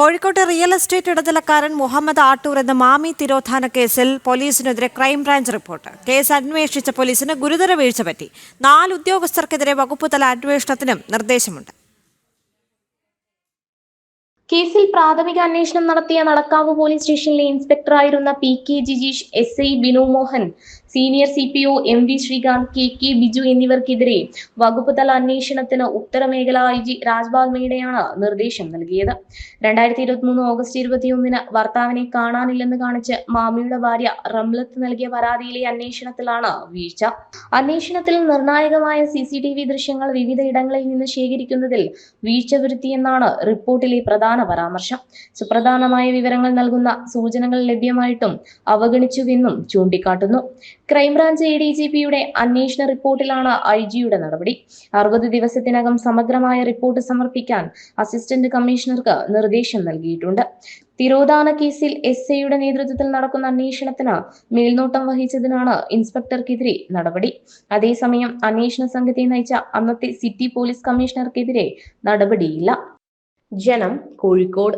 കോഴിക്കോട്ടെ real estate ഇടനിലക്കാരൻ മുഹമ്മദ് ആട്ടൂർ എന്ന മാമി തിരോധാന കേസിൽ പോലീസിനെതിരെ ക്രൈംബ്രാഞ്ച് റിപ്പോർട്ട്. കേസ് അന്വേഷിച്ച പോലീസിന് ഗുരുതര വീഴ്ച പറ്റി. നാല് ഉദ്യോഗസ്ഥർക്കെതിരെ വകുപ്പുതല അന്വേഷണത്തിനും നിർദ്ദേശമുണ്ട്. കേസിൽ പ്രാഥമിക അന്വേഷണം നടത്തിയ നടക്കാവ് പോലീസ് സ്റ്റേഷനിലെ ഇൻസ്പെക്ടറായിരുന്ന P K Jijeesh S I Binu Mohan senior C P O M V Sreekanth K K Biju എന്നിവർക്കെതിരെ വകുപ്പ് തല അന്വേഷണത്തിന് ഉത്തരമേഖല ഐ ജി രാജ്ബാൽമയുടെയാണ് നിർദ്ദേശം നൽകിയത്. രണ്ടായിരത്തി ഇരുപത്തി മൂന്ന് ഓഗസ്റ്റ് ഇരുപത്തിയൊന്നിന് ഭർത്താവിനെ കാണാനില്ലെന്ന് കാണിച്ച് മാമിയുടെ ഭാര്യ റംലത്ത് നൽകിയ പരാതിയിലെ അന്വേഷണത്തിലാണ് വീഴ്ച. അന്വേഷണത്തിൽ നിർണായകമായ സി സി ടി വി ദൃശ്യങ്ങൾ വിവിധ ഇടങ്ങളിൽ നിന്ന് ശേഖരിക്കുന്നതിൽ വീഴ്ച വരുത്തിയെന്നാണ് റിപ്പോർട്ടിലെ പ്രധാന പരാമർശം? സുപ്രധാനമായ വിവരങ്ങൾ നൽകുന്ന സൂചനകൾ ലഭ്യമായിട്ടും അവഗണിച്ചുവെന്നും ചൂണ്ടിക്കാട്ടുന്നു. ക്രൈംബ്രാഞ്ച് എ ഡി ജി പിയുടെ അന്വേഷണ റിപ്പോർട്ടിലാണ് ഐ ജിയുടെ നടപടി. അറുപത് ദിവസത്തിനകം സമഗ്രമായ റിപ്പോർട്ട് സമർപ്പിക്കാൻ അസിസ്റ്റന്റ് കമ്മീഷണർക്ക് നിർദ്ദേശം നൽകിയിട്ടുണ്ട്. തിരോധാന കേസിൽ എസ് ഐയുടെ നേതൃത്വത്തിൽ നടക്കുന്ന അന്വേഷണത്തിന് മേൽനോട്ടം വഹിച്ചതിനാണ് ഇൻസ്പെക്ടർക്കെതിരെ നടപടി. അതേസമയം അന്വേഷണ സംഘത്തെ നയിച്ച അന്നത്തെ സിറ്റി പോലീസ് കമ്മീഷണർക്കെതിരെ നടപടിയില്ല. ജനം കോഴിക്കോട്